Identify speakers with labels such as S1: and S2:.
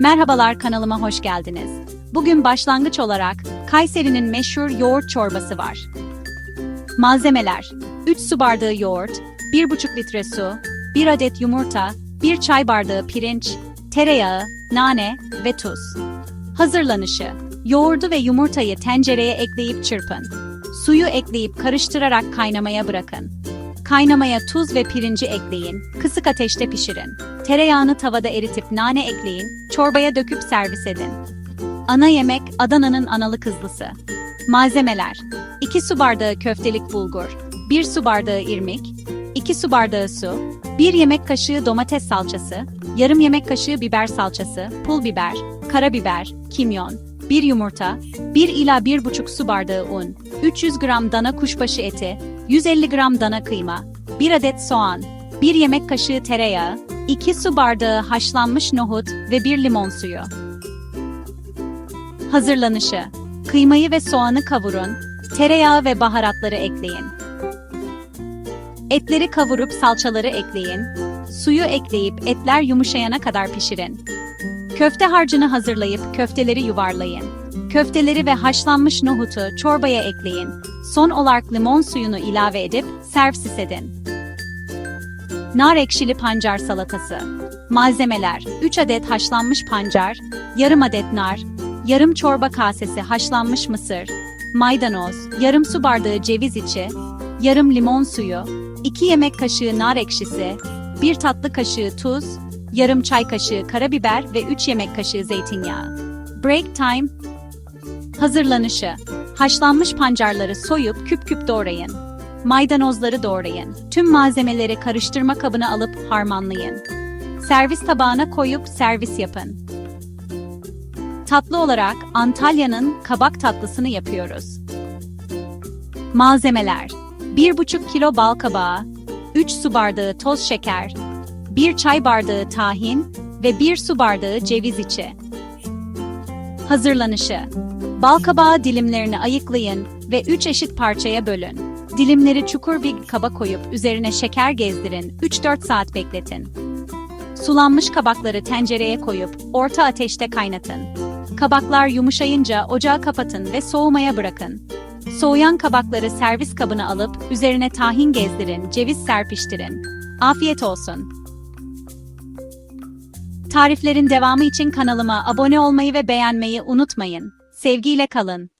S1: Merhabalar kanalıma hoş geldiniz. Bugün başlangıç olarak Kayseri'nin meşhur yoğurt çorbası var. Malzemeler 3 su bardağı yoğurt, 1,5 litre su, 1 adet yumurta, 1 çay bardağı pirinç, tereyağı, nane ve tuz. Hazırlanışı Yoğurdu ve yumurtayı tencereye ekleyip çırpın. Suyu ekleyip karıştırarak kaynamaya bırakın. Kaynamaya tuz ve pirinci ekleyin, kısık ateşte pişirin. Tereyağını tavada eritip nane ekleyin, çorbaya döküp servis edin. Ana yemek Adana'nın analı kızlısı. Malzemeler 2 su bardağı köftelik bulgur, 1 su bardağı irmik, 2 su bardağı su, 1 yemek kaşığı domates salçası, yarım yemek kaşığı biber salçası, pul biber, karabiber, kimyon, 1 yumurta, 1 ila 1,5 su bardağı un, 300 gram dana kuşbaşı eti, 150 gram dana kıyma, 1 adet soğan, 1 yemek kaşığı tereyağı, 2 su bardağı haşlanmış nohut ve 1 limon suyu. Hazırlanışı Kıymayı ve soğanı kavurun, tereyağı ve baharatları ekleyin. Etleri kavurup salçaları ekleyin, suyu ekleyip etler yumuşayana kadar pişirin. Köfte harcını hazırlayıp köfteleri yuvarlayın. Köfteleri ve haşlanmış nohutu çorbaya ekleyin. Son olarak limon suyunu ilave edip servis edin. Nar ekşili pancar salatası. Malzemeler 3 adet haşlanmış pancar, yarım adet nar, yarım çorba kasesi haşlanmış mısır, maydanoz, yarım su bardağı ceviz içi, yarım limon suyu, 2 yemek kaşığı nar ekşisi, 1 tatlı kaşığı tuz, yarım çay kaşığı karabiber ve 3 yemek kaşığı zeytinyağı. Break time. Hazırlanışı. Haşlanmış pancarları soyup küp küp doğrayın. Maydanozları doğrayın. Tüm malzemeleri karıştırma kabına alıp harmanlayın. Servis tabağına koyup servis yapın. Tatlı olarak Antalya'nın kabak tatlısını yapıyoruz. Malzemeler 1,5 kilo bal kabağı, 3 su bardağı toz şeker, 1 çay bardağı tahin ve 1 su bardağı ceviz içi. Hazırlanışı Bal kabağı dilimlerini ayıklayın ve 3 eşit parçaya bölün. Dilimleri çukur bir kaba koyup üzerine şeker gezdirin, 3-4 saat bekletin. Sulanmış kabakları tencereye koyup orta ateşte kaynatın. Kabaklar yumuşayınca ocağı kapatın ve soğumaya bırakın. Soğuyan kabakları servis kabına alıp üzerine tahin gezdirin, ceviz serpiştirin. Afiyet olsun. Tariflerin devamı için kanalıma abone olmayı ve beğenmeyi unutmayın. Sevgiyle kalın.